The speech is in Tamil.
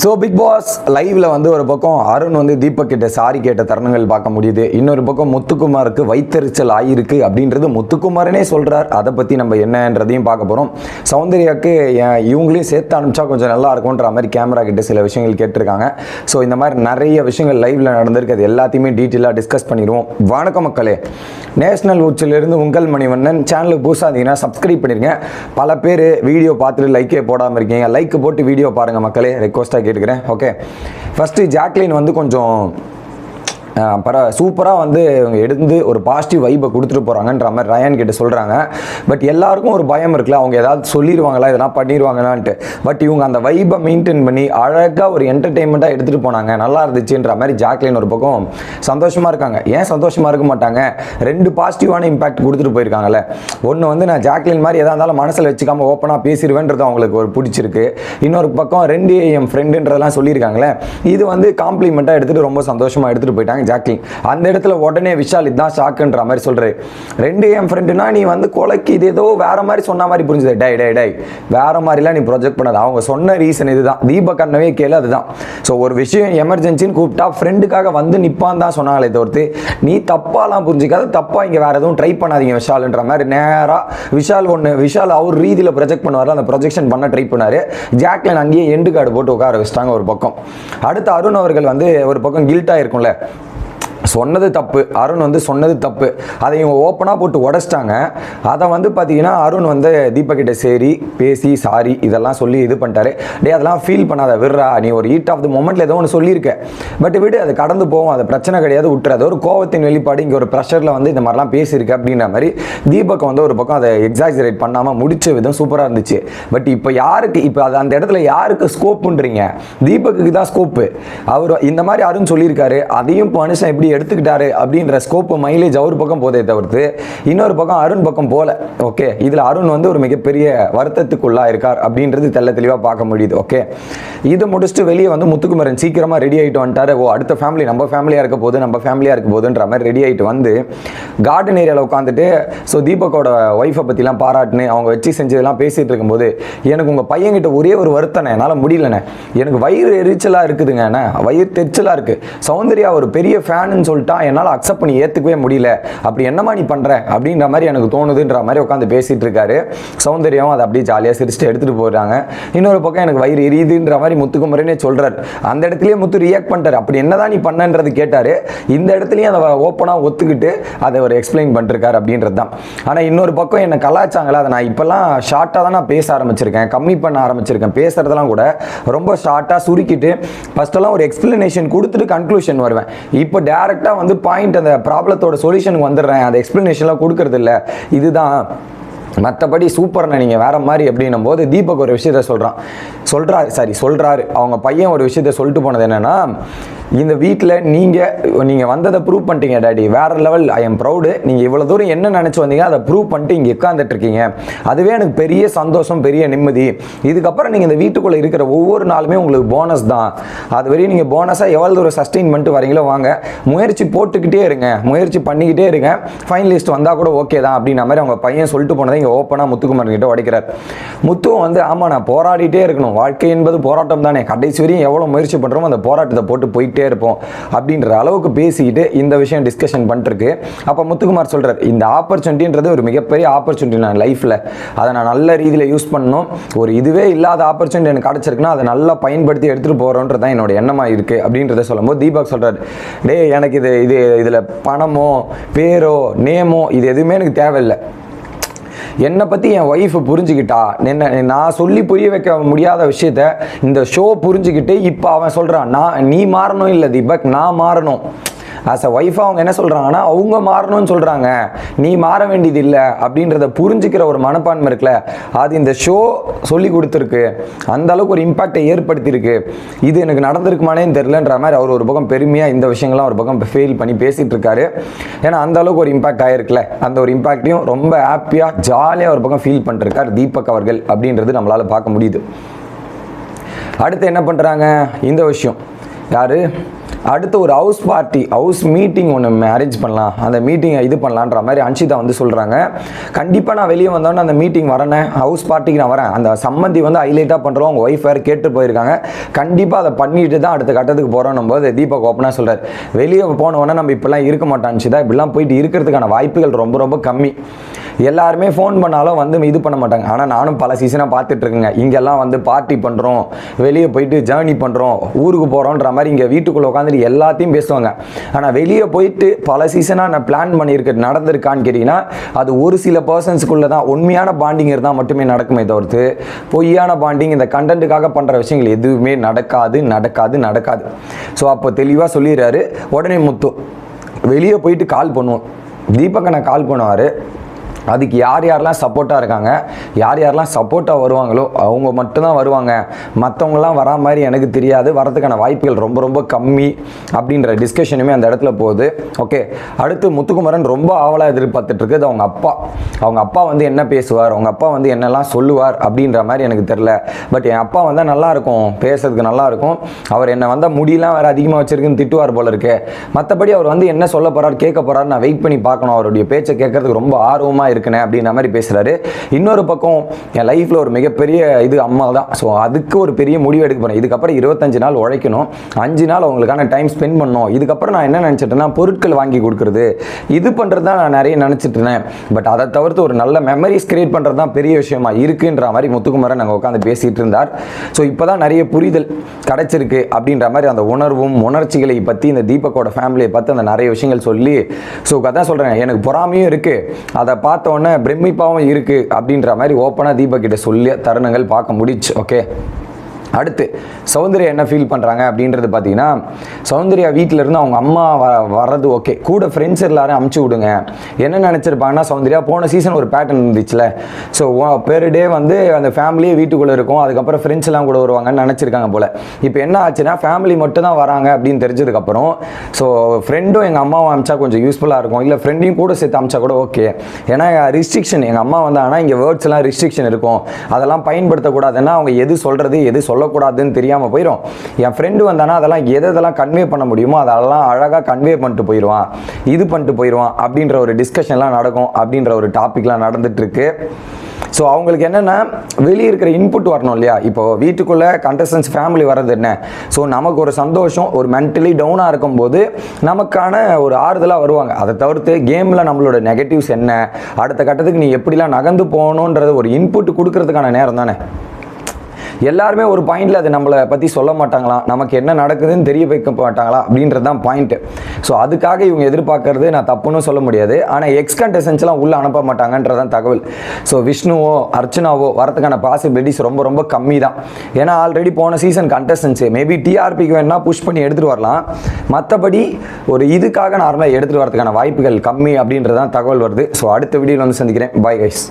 ஸோ பிக் பாஸ் லைவ்ல வந்து ஒரு பக்கம் அருண் வந்து தீபக் கிட்ட சாரி கேட்ட தருணங்கள் பார்க்க முடியுது. இன்னொரு பக்கம் முத்துக்குமாருக்கு வைத்தறிச்சல் ஆயிருக்கு அப்படின்றது முத்துக்குமாரனே சொல்றார். அதை பத்தி நம்ம என்னன்றதையும் பார்க்க போறோம். சௌந்தர்யாவுக்கு ஏன் இவங்களையும் சேர்த்து அனுப்பிச்சா கொஞ்சம் நல்லா இருக்கும்ன்ற மாதிரி கேமரா கிட்ட சில விஷயங்கள் கேட்டிருக்காங்க. ஸோ இந்த மாதிரி நிறைய விஷயங்கள் லைவ்ல நடந்திருக்கு. அது எல்லாத்தையுமே டீட்டெயிலாக டிஸ்கஸ் பண்ணிடுவோம். வணக்கம் மக்களே. நேஷனல் உச்சிலிருந்து உங்கள் மணிவண்ணன். சேனலுக்கு புதுசாக இருந்தீங்கன்னா சப்ஸ்கிரைப் பண்ணிருங்க. பல பேர் வீடியோ பார்த்துட்டு லைக்கே போடாமல் இருக்கீங்க. லைக் போட்டு வீடியோ பாருங்க மக்களே. ரெக்வஸ்ட்டாக கேட்டுக்கிறேன். ஓகே ஃபஸ்ட்டு ஜாக்லின் வந்து கொஞ்சம் பர சூப்பராக வந்து இவங்க எடுத்து ஒரு பாசிட்டிவ் வைப்பை கொடுத்துட்டு போகிறாங்கன்ற மாதிரி ரயான் கிட்ட சொல்கிறாங்க பட் எல்லாருக்கும் ஒரு பயம் இருக்குல்ல அவங்க ஏதாவது சொல்லிடுவாங்களா இதெல்லாம் பண்ணிடுவாங்களான்ட்டு பட் இவங்க அந்த வைப்பை மெயின்டைன் பண்ணி அழகாக ஒரு என்டர்டெயின்மெண்ட்டாக எடுத்துகிட்டு போனாங்க. நல்லா இருந்துச்சுன்ற மாதிரி ஜாக்லின் ஒரு பக்கம் சந்தோஷமாக இருக்காங்க. ஏன் சந்தோஷமாக இருக்க மாட்டாங்க? ரெண்டு பாசிட்டிவான இம்பாக்ட் கொடுத்துட்டு போயிருக்காங்கல்ல. ஒன்று வந்து நான் ஜாக்லின் மாதிரி எதாக இருந்தாலும் மனசில் வச்சுக்காமல் ஓப்பனாக பேசிடுவேன்றது அவங்களுக்கு ஒரு பிடிச்சிருக்கு. இன்னொரு பக்கம் ரெண்டு என் ஃப்ரெண்டுன்றதெல்லாம் சொல்லியிருக்காங்களே இது வந்து காம்ப்ளிமெண்ட்டாக எடுத்துகிட்டு ரொம்ப சந்தோஷமாக எடுத்துகிட்டு போயிட்டாங்க. ஜாக்லிங் அந்த இடத்துல உடனே விஷால் இதுதான் ஷாக்குன்ற மாதிரி சொல்கிறாரு ரெண்டு என் ஃப்ரெண்டுனா நீ வந்து கொலைக்கு இது ஏதோ வேற மாதிரி சொன்ன மாதிரி புரிஞ்சுது. டை டை டை வேற மாதிரிலாம் நீ ப்ரொஜெக்ட் பண்ணாத. அவங்க சொன்ன ரீசன் இதுதான். தீபக் அண்ணவே கேளு அதுதான். ஸோ ஒரு விஷயம் எமர்ஜென்சின்னு கூப்பிட்டா ஃப்ரெண்டுக்காக வந்து நிப்பான் தான் சொன்னாங்களே தவிர்த்து நீ தப்பாலாம் புரிஞ்சிக்காத தப்பா இங்கே வேற எதுவும் ட்ரை பண்ணாதீங்க விஷால்ன்ற மாதிரி நேராக விஷால் ஒன்று விஷால் அவர் ரீதியில் ப்ரொஜெக்ட் பண்ணுவார் அந்த ப்ரொஜெக்ஷன் பண்ண ட்ரை பண்ணார். ஜாக்லின் அங்கேயே எண்டு கார்டு போட்டு உட்கார வச்சிட்டாங்க ஒரு பக்கம். அடுத்து அருண் அவர்கள் வந்து ஒரு பக்கம் கில்ட்டாக இருக்கும்ல சொன்னது தப்பு அருண் வந்து சொன்னது தப்பு. அதை இவங்க ஓப்பனாக போட்டு உடச்சிட்டாங்க. அதை வந்து பார்த்தீங்கன்னா அருண் வந்து தீபக்கிட்ட சேரி சரி பேசி சாரி இதெல்லாம் சொல்லி இது பண்ணிட்டாரு. டே அதெல்லாம் ஃபீல் பண்ணாத விடுறா. நீ ஒரு ஹீட் ஆஃப் த மூமெண்ட்ல ஏதோ ஒன்று சொல்லியிருக்க. பட் விடு அது கடந்து போகும் அது பிரச்சனை கிடையாது விட்டுறது ஒரு கோவத்தின் வெளிப்பாடு இங்கே ஒரு ப்ரெஷரில் வந்து இந்த மாதிரிலாம் பேசியிருக்கு அப்படின்ற மாதிரி தீபக் வந்து ஒரு பக்கம் அதை எக்ஸாஜரேட் பண்ணாமல் முடிச்ச விதம் சூப்பராக இருந்துச்சு. பட் இப்போ யாருக்கு இப்போ அது அந்த இடத்துல யாருக்கு ஸ்கோப்புன்றீங்க தீபக்கு தான் ஸ்கோப்பு அவர் இந்த மாதிரி அருண் சொல்லியிருக்காரு அதையும் மனுஷன் எப்படி எடுத்து எடுத்துக்கிட்டாரு அப்படின்ற ஸ்கோப்பு மைலேஜ் அவர் பக்கம் போதே தவிர்த்து இன்னொரு பக்கம் அருண் பக்கம் போல. ஓகே இதில் அருண் வந்து ஒரு மிகப்பெரிய வருத்தத்துக்குள்ளாக இருக்கார் அப்படின்றது தெல்ல தெளிவாக பார்க்க முடியுது. ஓகே இது முடிச்சுட்டு வெளியே வந்து முத்துக்குமரன் சீக்கிரமாக ரெடி ஆகிட்டு வந்துட்டார். ஓ அடுத்த ஃபேமிலி நம்ம ஃபேமிலியாக இருக்க போது நம்ம ஃபேமிலியாக இருக்க போதுன்ற மாதிரி ரெடி ஆகிட்டு வந்து கார்டன் ஏரியாவில் உட்காந்துட்டு ஸோ தீபக்கோட ஒய்ஃபை பற்றிலாம் பாராட்டுன்னு அவங்க வச்சு செஞ்சதெல்லாம் பேசிகிட்டு இருக்கும்போது எனக்கு உங்கள் பையன்கிட்ட ஒரே ஒரு வருத்தனை என்னால் முடியலண்ணே. எனக்கு வயிறு எரிச்சலாக இருக்குதுங்க வயிறு தெரிச்சலாக இருக்குது சௌந்தர்யா ஒரு பெரிய ஃபேனுன்னு சொல்லிட்டா என்னால் அக்செப்ட் பண்ணி ஏற்றுக்கவே முடியல. அப்படி என்னம்மா நீ பண்ணுற அப்படின்ற மாதிரி எனக்கு தோணுதுன்ற மாதிரி உட்காந்து பேசிகிட்டு இருக்காரு. சௌந்தரியம் அதை அப்படியே ஜாலியாக சிரிச்சுட்டு எடுத்துகிட்டு போயிடுறாங்க. இன்னொரு பக்கம் எனக்கு வயிறு எரியுதுன்ற மாதிரி முத்துக்குமரனே சொல்கிறார் அந்த இடத்துலயே முத்து ரியாக்ட் பண்ணிட்டார். அப்படி என்னதான் நீ பண்ணன்றது கேட்டார். இந்த இடத்துலையும் அதை ஓப்பனாக ஒத்துக்கிட்டு அதை ஒரு எக்ஸ்பிளைன் பண்ணிருக்காரு அப்படின்றது தான் ஆனால் இன்னொரு பக்கம் என்னை கலாச்சாங்களா அதை நான் இப்போல்லாம் ஷார்ட்டாக தான் நான் பேச ஆரம்பிச்சிருக்கேன். கம்மி பண்ண ஆரம்பிச்சிருக்கேன். பேசுகிறதெல்லாம் கூட ரொம்ப ஷார்ட்டாக சுருக்கிட்டு ஃபஸ்ட்டெல்லாம் ஒரு எக்ஸ்பிளனேஷன் கொடுத்துட்டு கன்க்ளூஷன் வருவேன். இப்போ கரெக்டாக வந்து பாயிண்ட் அந்த ப்ராப்ளத்தோட சொல்யூஷனுக்கு வந்துடுறேன். அந்த எக்ஸ்பிளனேஷன்லாம் கொடுக்கறது இல்லை. இதுதான். மற்றபடி சூப்பர்ண்ணே நீங்கள் வேற மாதிரி அப்படின்னும் போது தீபக் ஒரு விஷயத்த சொல்கிறான் சொல்கிறாரு சாரி சொல்கிறாரு அவங்க பையன் ஒரு விஷயத்த சொல்லிட்டு போனது என்னென்னா இந்த வீட்டில் நீங்கள் நீங்கள் வந்ததை ப்ரூவ் பண்ணிட்டீங்க டாடி. வேறு லெவல் ஐ எம் ப்ரௌடு நீங்கள் இவ்வளோ தூரம் என்ன நினச்சி வந்தீங்க அதை ப்ரூவ் பண்ணிட்டு இங்கே உட்காந்துட்ருக்கீங்க அதுவே எனக்கு பெரிய சந்தோஷம் பெரிய நிம்மதி. இதுக்கப்புறம் நீங்கள் இந்த வீட்டுக்குள்ளே இருக்கிற ஒவ்வொரு நாளுமே உங்களுக்கு போனஸ் தான். அது வரையும் நீங்கள் போனஸாக எவ்வளோ தூரம் சஸ்டெயின் பண்ணிட்டு வரீங்களோ வாங்க. முயற்சி போட்டுக்கிட்டே இருங்க. முயற்சி பண்ணிக்கிட்டே இருங்க. ஃபைனலிஸ்ட் வந்தால் கூட ஓகே தான் அப்படின்ற மாதிரி அவங்க பையன் சொல்லிட்டு போனதை இங்கே ஓப்பனாக முத்துக்குமார்கிட்ட உடைக்கிறார். முத்துவும் வந்து ஆமாம் நான் போராடிட்டே இருக்கணும். வாழ்க்கை என்பது போராட்டம் தானே. கடைசி வரையும் எவ்வளோ முயற்சி பண்ணுறோமோ அந்த போராட்டத்தை போட்டு போயிட்டே இருப்போம். அப்படின்ற அளவுக்கு பேசிக்கிட்டு இந்த விஷயம் டிஸ்கஷன் பண்ணிட்டுருக்கு. அப்போ முத்துக்குமார் சொல்கிறார் இந்த ஆப்பர்ச்சுனிட்டின்றது ஒரு மிகப்பெரிய ஆப்பர்ச்சுனிட்டி நான் லைஃப்பில் அதை நான் நல்ல ரீதியில் யூஸ் பண்ணணும். ஒரு இதுவே இல்லாத ஆப்பர்ச்சுனிட்டி எனக்கு கிடச்சிருக்குன்னா அதை நல்லா பயன்படுத்தி எடுத்துகிட்டு போகிறோன்றது தான் என்னோட எண்ணமாக இருக்குது அப்படின்றத சொல்லும்போது தீபக் சொல்கிறார் டே எனக்கு இது இது இதில் பணமோ பேரோ நேமோ இது எதுவுமே எனக்கு தேவையில்லை. என்னை பற்றி என் ஒய்ஃப் புரிஞ்சுக்கிட்டா? என்ன நான் சொல்லி புரிய வைக்க முடியாத விஷயத்த இந்த ஷோ புரிஞ்சுக்கிட்டு இப்போ அவன் சொல்கிறான் நான் நீ மாறணும் இல்லை தீபக் நான் மாறணும். ஆஸ் அ ஒய்ஃப் அவங்க என்ன சொல்கிறாங்கன்னா அவங்க மாறணும்னு சொல்கிறாங்க நீ மாற வேண்டியது இல்லை அப்படின்றத புரிஞ்சுக்கிற ஒரு மனப்பான்மை இருக்குல்ல அது இந்த ஷோ சொல்லி கொடுத்துருக்கு. அந்த அளவுக்கு ஒரு இம்பாக்டை ஏற்படுத்தியிருக்கு. இது எனக்கு நடந்திருக்குமானே தெரிலன்ற மாதிரி அவர் ஒரு பக்கம் பெருமையாக இந்த விஷயங்கள்லாம் ஒரு பக்கம் ஃபெயில் பண்ணி பேசிகிட்டு இருக்காரு. ஏன்னா அந்த அளவுக்கு ஒரு இம்பாக்ட் ஆயிருக்குல்ல. அந்த ஒரு இம்பாக்டையும் ரொம்ப ஹாப்பியாக ஜாலியாக ஒரு பக்கம் ஃபீல் பண்ணிருக்கார் தீபக் அவர்கள் அப்படின்றது நம்மளால் பார்க்க முடியுது. அடுத்து என்ன பண்ணுறாங்க இந்த விஷயம். யார்? அடுத்து ஒரு ஹவுஸ் பார்ட்டி ஹவுஸ் மீட்டிங் ஒன்று அரேஞ்ச் பண்ணலாம். அந்த மீட்டிங்கை இது பண்ணலான்ற மாதிரி அன்ஷிதா வந்து சொல்கிறாங்க கண்டிப்பாக நான் வெளியே வந்தோன்னே அந்த மீட்டிங் வரேனே. ஹவுஸ் பார்ட்டிக்கு நான் வரேன். அந்த சம்மந்தி வந்து ஹைலைட்டாக பண்ணுறோம் அவங்க ஒய்ஃப் வேறு கேட்டு போயிருக்காங்க. கண்டிப்பாக அதை பண்ணிட்டு தான் அடுத்த கட்டத்துக்கு போகிறோம் போது தீபக் ஓப்பனாக சொல்கிறார் வெளியே போன நம்ம இப்படிலாம் இருக்க மாட்டோம் அன்ஷிதா. இப்படிலாம் போயிட்டு இருக்கிறதுக்கான வாய்ப்புகள் ரொம்ப ரொம்ப கம்மி. எல்லாருமே ஃபோன் பண்ணாலும் வந்து இது பண்ண மாட்டாங்க. ஆனால் நானும் பல சீசனாக பார்த்துட்ருக்கேங்க. இங்கெல்லாம் வந்து பார்ட்டி பண்ணுறோம் வெளியே போயிட்டு ஜேர்னி பண்ணுறோம் ஊருக்கு போகிறோன்ற மாதிரி இங்கே வீட்டுக்குள்ளே உட்காந்துட்டு எல்லாத்தையும் பேசுவாங்க. ஆனால் வெளியே போயிட்டு பல சீசனாக நான் பிளான் பண்ணியிருக்க நடந்திருக்கான்னு கேட்டிங்கன்னா அது ஒரு சில பர்சன்ஸ்க்குள்ளே தான் உண்மையான பாண்டிங் இருந்தால் மட்டுமே நடக்குமே தவிர்த்து பொய்யான பாண்டிங் இந்த கண்டென்ட்டுக்காக பண்ணுற விஷயங்கள் எதுவுமே நடக்காது நடக்காது நடக்காது. ஸோ அப்போ தெளிவாக சொல்லிடுறாரு உடனே முத்து வெளியே போயிட்டு கால் பண்ணுவோம். தீபக் நான் கால் பண்ணுவார். அதுக்கு யார் யாரெல்லாம் சப்போர்ட்டாக இருக்காங்க யார் யாரெல்லாம் சப்போர்ட்டாக வருவாங்களோ அவங்க மட்டும்தான் வருவாங்க. மற்றவங்களாம் வரா மாதிரி எனக்கு தெரியாது. வரதுக்கான வாய்ப்புகள் ரொம்ப ரொம்ப கம்மி அப்படின்ற டிஸ்கஷனுமே அந்த இடத்துல போகுது. ஓகே அடுத்து முத்துக்குமரன் ரொம்ப ஆவலாக எதிர்பார்த்துட்டு இருக்குது அவங்க அப்பா அவங்க அப்பா வந்து என்ன பேசுவார் அவங்க அப்பா வந்து என்னெல்லாம் சொல்லுவார் அப்படின்ற மாதிரி எனக்கு தெரில. பட் என் அப்பா வந்தால் நல்லாயிருக்கும் பேசுறதுக்கு நல்லாயிருக்கும் அவர் என்னை வந்தால் முடியெல்லாம் வேறு அதிகமாக வச்சுருக்குன்னு திட்டுவார் போல இருக்கு. மற்றபடி அவர் வந்து என்ன சொல்ல போகிறார் கேட்க போகிறார் நான் வெயிட் பண்ணி பார்க்கணும். அவருடைய பேச்சை கேட்கறதுக்கு ரொம்ப ஆர்வமாக இருக்கனே அப்படின்ற மாதிரி பேசுறாரு. இன்னொரு பக்கம் என் லைஃப்பில் ஒரு மிகப்பெரிய இது அம்மா தான் ஸோ அதுக்கு ஒரு பெரிய முடிவு எடுக்க போகிறேன் இதுக்கப்புறம் இருபத்தஞ்சு நாள் உழைக்கணும். அஞ்சு நாள் அவங்களுக்கான டைம் ஸ்பெண்ட் பண்ணணும். இதுக்கப்புறம் நான் என்ன நினச்சிட்டேன்னா பொருட்கள் வாங்கி கொடுக்குறது. இது பண்ணுறது தான் நான் நிறைய நினச்சிட்டு இருந்தேன். பட் அதை தவிர்த்து ஒரு நல்ல மெமரிஸ் கிரியேட் பண்ணுறது தான் பெரிய விஷயமா இருக்குன்ற மாதிரி முத்துக்குமரன் நாங்கள் உட்காந்து பேசிகிட்டு இருந்தார். ஸோ இப்போ தான் நிறைய புரிதல் கிடைச்சிருக்கு அப்படின்ற மாதிரி அந்த உணர்வும் உணர்ச்சிகளை பற்றி இந்த தீபக்கோட ஃபேமிலியை பார்த்து அந்த நிறைய விஷயங்கள் சொல்லி ஸோ அதான் சொல்கிறேன் எனக்கு பொறாமையும் இருக்குது அதை பார்த்து உடனே பிரமிப்பாகவும் இருக்குது அப்படின்ற மாதிரி ஓப்பனாக தீபக் கிட்ட சொல்லி தருணங்கள் பார்க்க முடிச்சு ஓகே அடுத்து சௌந்தர்யா என்ன ஃபீல் பண்ணுறாங்க அப்படின்றது பார்த்தீங்கன்னா சௌந்தர்யா வீட்டில் இருந்து அவங்க அம்மா வ வர்றது ஓகே கூட ஃப்ரெண்ட்ஸ் எல்லாரும் அமுச்சு விடுங்க. என்ன நினச்சிருப்பாங்கன்னா சௌந்தர்யா போன சீசன் ஒரு பேட்டர்ன் இருந்துச்சுல. ஸோ பெர் டே வந்து அந்த ஃபேமிலியே வீட்டுக்குள்ளே இருக்கும். அதுக்கப்புறம் ஃப்ரெண்ட்ஸ் எல்லாம் கூட வருவாங்கன்னு நினச்சிருக்காங்க போல். இப்போ என்ன ஆச்சுன்னா ஃபேமிலி மட்டும் தான் வராங்க அப்படின்னு தெரிஞ்சதுக்கப்புறம் ஸோ ஃப்ரெண்டும் எங்கள் அம்மாவை அமிச்சா கொஞ்சம் யூஸ்ஃபுல்லாக இருக்கும். இல்லை ஃப்ரெண்டையும் கூட சேர்த்து அமிச்சா கூட ஓகே ஏன்னா ரிஸ்ட்ரிக்ஷன் எங்கள் அம்மா வந்தாங்கன்னா இங்கே வேர்ட்ஸ் எல்லாம் ரிஸ்ட்ரிக்ஷன் இருக்கும். அதெல்லாம் பயன்படுத்தக்கூடாதுன்னா அவங்க எது சொல்கிறது எது சொல்லக்கூடாதுன்னு தெரியாமல் போயிடும் என் ஃப்ரெண்டு வந்தானா அதெல்லாம் எதை இதெல்லாம் கன்வே பண்ண முடியுமோ அதெல்லாம் அழகாக கன்வே பண்ணிட்டு போயிடுவான். இது பண்ணிட்டு போயிடுவான் அப்படின்ற ஒரு டிஸ்கஷன்லாம் நடக்கும் அப்படின்ற ஒரு டாபிக்லாம் நடந்துட்டுருக்கு. ஸோ அவங்களுக்கு என்னென்னா வெளியே இருக்கிற இன்புட் வரணும் இல்லையா? இப்போ வீட்டுக்குள்ளே கண்டஸ்டன்ஸ் ஃபேமிலி வர்றது என்ன? ஸோ நமக்கு ஒரு சந்தோஷம் ஒரு மென்டலி டவுனாக இருக்கும்போது நமக்கான ஒரு ஆறுதலாக வருவாங்க. அதை தவிர்த்து கேமில் நம்மளோட நெகட்டிவ்ஸ் என்ன? அடுத்த கட்டத்துக்கு நீ எப்படிலாம் நகர்ந்து போகணுன்றது ஒரு இன்புட் கொடுக்கறதுக்கான நேரம் தானே? எல்லாருமே ஒரு பாயிண்டில் அது நம்மளை பற்றி சொல்ல மாட்டாங்களாம். நமக்கு என்ன நடக்குதுன்னு தெரிய வைக்க மாட்டாங்களா? அப்படின்றது தான் பாயிண்ட்டு ஸோ அதுக்காக இவங்க எதிர்பார்க்கறது நான் தப்புன்னு சொல்ல முடியாது. ஆனால் எக்ஸ் கண்டஸ்டன்ஸ்லாம் உள்ளே அனுப்ப மாட்டாங்கன்றதான் தகவல். ஸோ விஷ்ணுவோ அர்ச்சனாவோ வரதுக்கான பாசிபிலிட்டிஸ் ரொம்ப ரொம்ப கம்மி தான் ஏன்னா ஆல்ரெடி போன சீசன் கண்டெஸ்டன்ஸு மேபி டிஆர்பிக்கு வேணால் புஷ் பண்ணி எடுத்துகிட்டு வரலாம். மற்றபடி ஒரு இதுக்காக நார்மலாக எடுத்துகிட்டு வரதுக்கான வாய்ப்புகள் கம்மி அப்படின்றதான் தகவல் வருது. ஸோ அடுத்த வீடியோவில் வந்து சந்திக்கிறேன். Bye guys